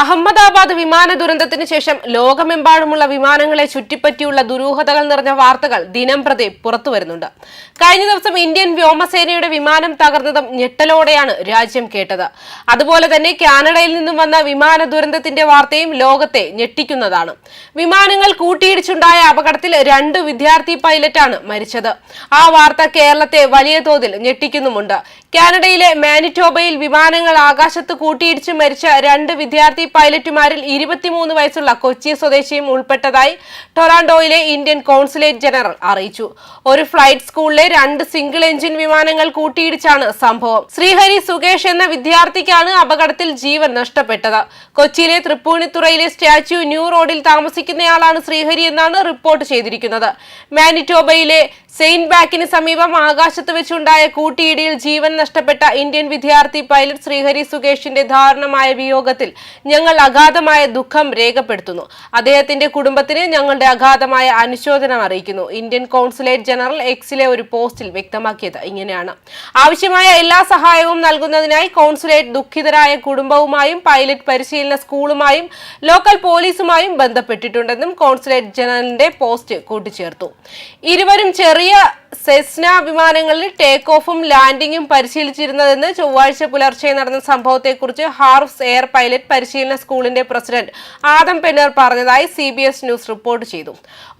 അഹമ്മദാബാദ് വിമാന ദുരന്തത്തിന് ശേഷം ലോകമെമ്പാടുമുള്ള വിമാനങ്ങളെ ചുറ്റിപ്പറ്റിയുള്ള ദുരൂഹതകൾ നിറഞ്ഞ വാർത്തകൾ ദിനം പ്രതി പുറത്തു വരുന്നുണ്ട്. കഴിഞ്ഞ ദിവസം ഇന്ത്യൻ വ്യോമസേനയുടെ വിമാനം തകർന്നതും ഞെട്ടലോടെയാണ് രാജ്യം കേട്ടത്. അതുപോലെ തന്നെ കാനഡയിൽ നിന്നും വന്ന വിമാന ദുരന്തത്തിന്റെ വാർത്തയും ലോകത്തെ ഞെട്ടിക്കുന്നതാണ്. വിമാനങ്ങൾ കൂട്ടിയിടിച്ചുണ്ടായ അപകടത്തിൽ രണ്ട് വിദ്യാർത്ഥി പൈലറ്റാണ് മരിച്ചത്. ആ വാർത്ത കേരളത്തെ വലിയ തോതിൽ ഞെട്ടിക്കുന്നുമുണ്ട്. കാനഡയിലെ മാനിറ്റോബയിൽ വിമാനങ്ങൾ ആകാശത്ത് കൂട്ടിയിടിച്ച് മരിച്ച രണ്ട് വിദ്യാർത്ഥി പൈലറ്റുമാരിൽ ഇരുപത്തിമൂന്ന് വയസ്സുള്ള കൊച്ചി സ്വദേശിയും ഉൾപ്പെട്ടതായി ടൊറാൻഡോയിലെ ഇന്ത്യൻ കോൺസുലേറ്റ് ജനറൽ അറിയിച്ചു. ഒരു ഫ്ലൈറ്റ് സ്കൂളിലെ രണ്ട് സിംഗിൾ എഞ്ചിൻ വിമാനങ്ങൾ കൂട്ടിയിടിച്ചാണ് സംഭവം. ശ്രീഹരി സുകേഷ് എന്ന വിദ്യാർത്ഥിക്കാണ് അപകടത്തിൽ ജീവൻ നഷ്ടപ്പെട്ടത്. കൊച്ചിയിലെ തൃപ്പൂണിത്തുറയിലെ സ്റ്റാച്യു ന്യൂ റോഡിൽ താമസിക്കുന്നയാളാണ് ശ്രീഹരി എന്നാണ് റിപ്പോർട്ട് ചെയ്തിരിക്കുന്നത്. മാനിറ്റോബയിലെ സെയിന്റ് ബാക്കിന് സമീപം ആകാശത്ത് വെച്ചുണ്ടായ കൂട്ടിയിടിയിൽ ജീവൻ നഷ്ടപ്പെട്ട ഇന്ത്യൻ വിദ്യാർത്ഥി പൈലറ്റ് ശ്രീഹരി സുകേഷിന്റെ ദാരുണമായ വിയോഗത്തിൽ ഞങ്ങൾ അഗാധമായ ദുഃഖം രേഖപ്പെടുത്തുന്നു. അദ്ദേഹത്തിന്റെ കുടുംബത്തിന് ഞങ്ങളുടെ അഗാധമായ അനുശോചനം അറിയിക്കുന്നു. ഇന്ത്യൻ കോൺസുലേറ്റ് ജനറൽ എക്സിലെ ഒരു പോസ്റ്റിൽ വ്യക്തമാക്കിയത് ഇങ്ങനെയാണ്. ആവശ്യമായ എല്ലാ സഹായവും നൽകുന്നതിനായി കോൺസുലേറ്റ് ദുഃഖിതരായ കുടുംബവുമായും പൈലറ്റ് പരിശീലന സ്കൂളുമായും ലോക്കൽ പോലീസുമായും ബന്ധപ്പെട്ടിട്ടുണ്ടെന്നും കോൺസുലേറ്റ് ജനറലിന്റെ പോസ്റ്റ് കൂട്ടിച്ചേർത്തു. ഇരുവരും ചെറിയ ചെറിയ സെസ്ന വിമാനങ്ങളിൽ ടേക്ക് ഓഫും ലാൻഡിംഗും പരിശീലിച്ചിരുന്നതെന്ന് ചൊവ്വാഴ്ച പുലർച്ചെ നടന്ന സംഭവത്തെക്കുറിച്ച് ഹാർവ്സ് എയർ പൈലറ്റ് പരിശീലന സ്കൂളിന്റെ പ്രസിഡന്റ് ആദം പെന്നർ പറഞ്ഞതായി സി ന്യൂസ് റിപ്പോർട്ട് ചെയ്തു.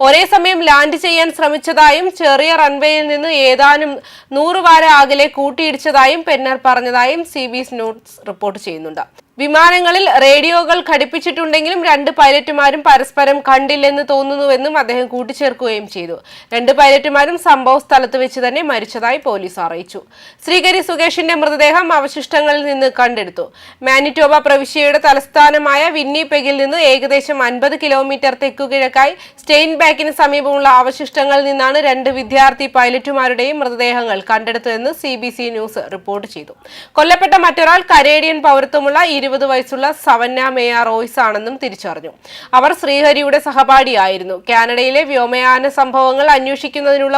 ഒരേ സമയം ലാൻഡ് ചെയ്യാൻ ശ്രമിച്ചതായും ചെറിയ റൺവേയിൽ നിന്ന് ഏതാനും നൂറ് വാര അകലെ കൂട്ടിയിടിച്ചതായും പെന്നർ പറഞ്ഞതായും സി ന്യൂസ് റിപ്പോർട്ട് ചെയ്യുന്നുണ്ട്. വിമാനങ്ങളിൽ റേഡിയോകൾ ഘടിപ്പിച്ചിട്ടുണ്ടെങ്കിലും രണ്ട് പൈലറ്റുമാരും പരസ്പരം കണ്ടില്ലെന്ന് തോന്നുന്നുവെന്നും അദ്ദേഹം കൂട്ടിച്ചേർക്കുകയും ചെയ്തു. രണ്ട് പൈലറ്റുമാരും സംഭവ സ്ഥലത്ത് വെച്ച് തന്നെ മരിച്ചതായി പോലീസ് അറിയിച്ചു. ശ്രീകരി സുകേഷിന്റെ മൃതദേഹം അവശിഷ്ടങ്ങളിൽ നിന്ന് കണ്ടെടുത്തു. മാനിറ്റോബ പ്രവിശ്യയുടെ തലസ്ഥാനമായ വിന്നിപെഗിൽ നിന്ന് ഏകദേശം അൻപത് കിലോമീറ്റർ തെക്കുകിഴക്കായി സ്റ്റെയിൻ ബാക്കിന് സമീപമുള്ള അവശിഷ്ടങ്ങളിൽ നിന്നാണ് രണ്ട് വിദ്യാർത്ഥി പൈലറ്റുമാരുടെയും മൃതദേഹങ്ങൾ കണ്ടെടുത്തതെന്ന് C B C news report ചെയ്തു. കൊല്ലപ്പെട്ട മറ്റൊരാൾ കരേഡിയൻ പൗരത്വമുള്ള ഇരുപത് വയസ്സുള്ള സവന്ന മേയ റോയ്സ് ആണെന്നും തിരിച്ചറിഞ്ഞു. അവർ ശ്രീഹരിയുടെ സഹപാഠിയായിരുന്നു. കാനഡയിലെ വ്യോമയാന സംഭവങ്ങൾ അന്വേഷിക്കുന്നതിനുള്ള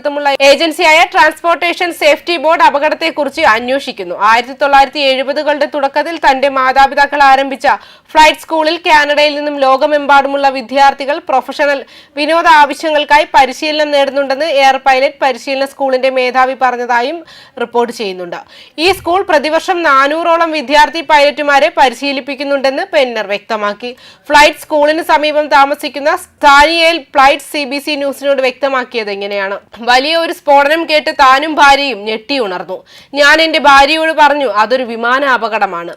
ഉത്തരവാദിത്തമുള്ള ഏജൻസിയായ ട്രാൻസ്പോർട്ടേഷൻ സേഫ്റ്റി ബോർഡ് അപകടത്തെക്കുറിച്ച് അന്വേഷിക്കുന്നു. ആയിരത്തി തൊള്ളായിരത്തി എഴുപതുകളുടെ തുടക്കത്തിൽ തന്റെ മാതാപിതാക്കൾ ആരംഭിച്ച ഫ്ലൈറ്റ് സ്കൂളിൽ കാനഡയിൽ നിന്നും ലോകമെമ്പാടുമുള്ള വിദ്യാർത്ഥികൾ പ്രൊഫഷണൽ വിനോദ ആവശ്യങ്ങൾക്കായി പരിശീലനം നേടുന്നുണ്ടെന്ന് എയർ പൈലറ്റ് പരിശീലന സ്കൂളിന്റെ മേധാവി പറഞ്ഞതായും റിപ്പോർട്ട് ചെയ്യുന്നുണ്ട്. ഈ സ്കൂൾ പ്രതിവർഷം നാനൂറോളം വിദ്യാർത്ഥി പൈലറ്റുമാരെ പരിശീലിപ്പിക്കുന്നുണ്ടെന്ന് പെന്നർ വ്യക്തമാക്കി. ഫ്ലൈറ്റ് സ്കൂളിന് സമീപം താമസിക്കുന്ന സ്ഥാനിയേൽ ഫ്ലൈറ്റ് സി ബി സി ന്യൂസിനോട് വ്യക്തമാക്കിയത് എങ്ങനെയാണ് വലിയ ഒരു സ്ഫോടനം കേട്ട് താനും ഭാര്യയും ഞെട്ടി ഉണർന്നു. ഞാൻ എന്റെ ഭാര്യയോട് പറഞ്ഞു അതൊരു വിമാന അപകടമാണ്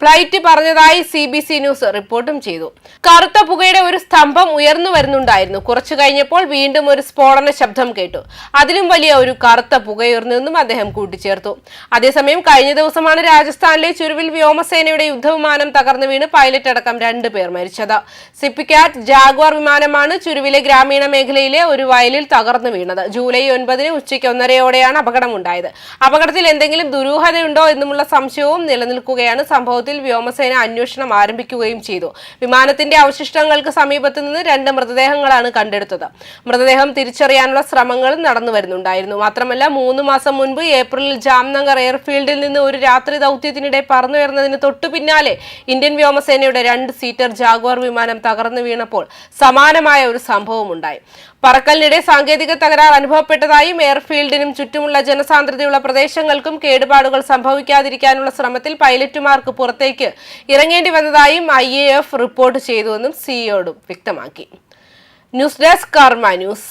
ഫ്ലൈറ്റ് പറഞ്ഞതായി സി ബി സി ന്യൂസ് റിപ്പോർട്ടും ചെയ്തു. കറുത്ത പുകയുടെ ഒരു സ്തംഭം ഉയർന്നു വരുന്നുണ്ടായിരുന്നു. കുറച്ചു കഴിഞ്ഞപ്പോൾ വീണ്ടും ഒരു സ്ഫോടന ശബ്ദം കേട്ടു. അതിലും വലിയ ഒരു കറുത്ത പുകയുയർന്നെന്നും അദ്ദേഹം കൂട്ടിച്ചേർത്തു. അതേസമയം കഴിഞ്ഞ ദിവസമാണ് രാജസ്ഥാനിലെ ചുരുവിൽ വ്യോമസേനയുടെ യുദ്ധവിമാനം തകർന്നു വീണ് പൈലറ്റ് അടക്കം രണ്ടു പേർ മരിച്ചത്. സിപ്പിക്കാറ്റ് ജാഗ്വാർ വിമാനമാണ് ചുരുവിലെ ഗ്രാമീണ മേഖലയിലെ ഒരു വയലിൽ തകർന്നു വീണത്. ജൂലൈ ഒൻപതിന് ഉച്ചയ്ക്ക് ഒന്നരയോടെയാണ് അപകടമുണ്ടായത്. അപകടത്തിൽ എന്തെങ്കിലും ദുരൂഹതയുണ്ടോ എന്നുമുള്ള സംശയവും നിലനിൽക്കുകയാണ് സംഭവത്തിൽ വ്യോമസേന അന്വേഷണം ആരംഭിക്കുകയും ചെയ്തു. വിമാനത്തിന്റെ അവശിഷ്ടങ്ങൾക്ക് സമീപത്ത് നിന്ന് രണ്ട് മൃതദേഹങ്ങളാണ് കണ്ടെടുത്തത്. മൃതദേഹം തിരിച്ചറിയാനുള്ള ശ്രമങ്ങൾ നടന്നു വരുന്നുണ്ടായിരുന്നു. മാത്രമല്ല മൂന്ന് മാസം മുൻപ് ഏപ്രിലിൽ ജാംനഗർ എയർഫീൽഡിൽ നിന്ന് ഒരു രാത്രി ദൗത്യത്തിനിടെ പറന്നുയർന്നതിന് തൊട്ടു പിന്നാലെ ഇന്ത്യൻ വ്യോമസേനയുടെ രണ്ട് സീറ്റർ ജാഗ്വാർ വിമാനം തകർന്നു വീണപ്പോൾ സമാനമായ ഒരു സംഭവം ഉണ്ടായി പറക്കലിനിടെ സാങ്കേതിക തകരാർ അനുഭവപ്പെട്ടതായും എയർഫീൽഡിനും ചുറ്റുമുള്ള ജനസാന്ദ്രതയുള്ള പ്രദേശങ്ങൾക്കും കേടുപാടുകൾ സംഭവിക്കാതിരിക്കാനുള്ള ശ്രമത്തിൽ പൈലറ്റുമാർക്ക് പുറത്തേക്ക് ഇറങ്ങേണ്ടി വന്നതായും ഐ റിപ്പോർട്ട് ചെയ്തുവെന്നും സിഇഒടും വ്യക്തമാക്കി. News desk Karma news.